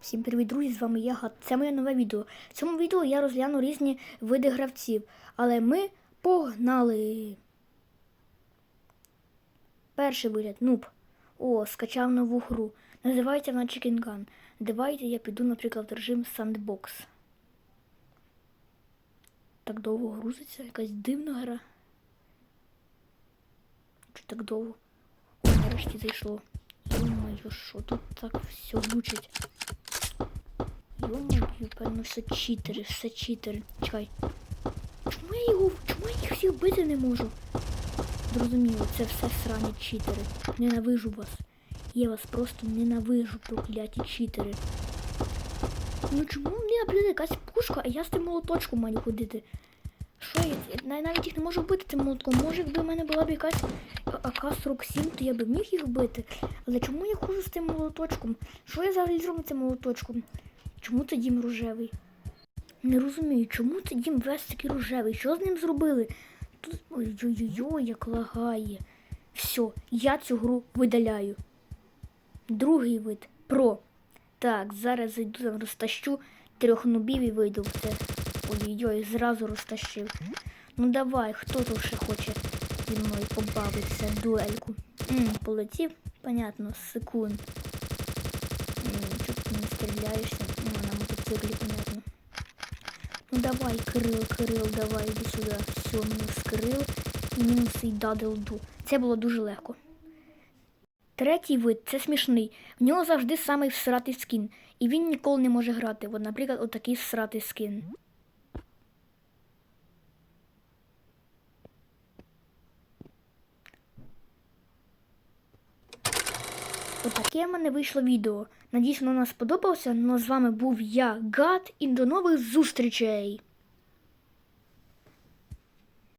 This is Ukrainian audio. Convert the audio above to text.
Всім привіт, друзі! З вами я Гат. Це моє нове відео. В цьому відео я розгляну різні види гравців. Але ми погнали. Перший вигляд нуб. О, скачав нову гру. Називається вона Chicken Gun. Давайте я піду, наприклад, в режим Sandbox. Так довго грузиться, якась дивна гра. Чи так довго? Нарешті зайшло. Йо-моє, що тут так все глючить. Певно, все читери, все читери. Чекай. Чому я його. Чому я їх всіх бити не можу? Зрозуміло, це все срані читери. Ненавижу вас. Я вас просто ненавижу, прокляті читери. Ну чому в мене, блін, якась пушка, а я з тим молоточком маю ходити? Що я, я навіть їх не можу вбити цим молотком. Може, якби в мене була б якась АК-47, то я б міг їх вбити. Але чому я хожу з тим молоточком? Що я взагалі зроблю цим молоточком? Чому це дім рожевий? Не розумію, чому це дім весь такий рожевий? Що з ним зробили? Тут ой-ой-ой, як лагає. Все, я цю гру видаляю. Другий вид про. Так, зараз зайду там розтащу трьох нубів і вийду в це. Ой-ой-ой, зразу розтащив. Ну давай, хто тут ще хоче зі мною побавитися дуельку? М, полетів, понятно, секунд. Чого ти не стріляєшся? Ну, на понятно. Ну давай, крил, крил, давай, іди сюди. Все, мінус крил, мінус і даделду. Це було дуже легко. Третій вид це смішний. В нього завжди самий всратий скін. І він ніколи не може грати. От, наприклад, отакий всратий скін. Отаке в мене вийшло відео. Надіюсь, воно вам сподобалося. Ну з вами був я, Гад, і до нових зустрічей!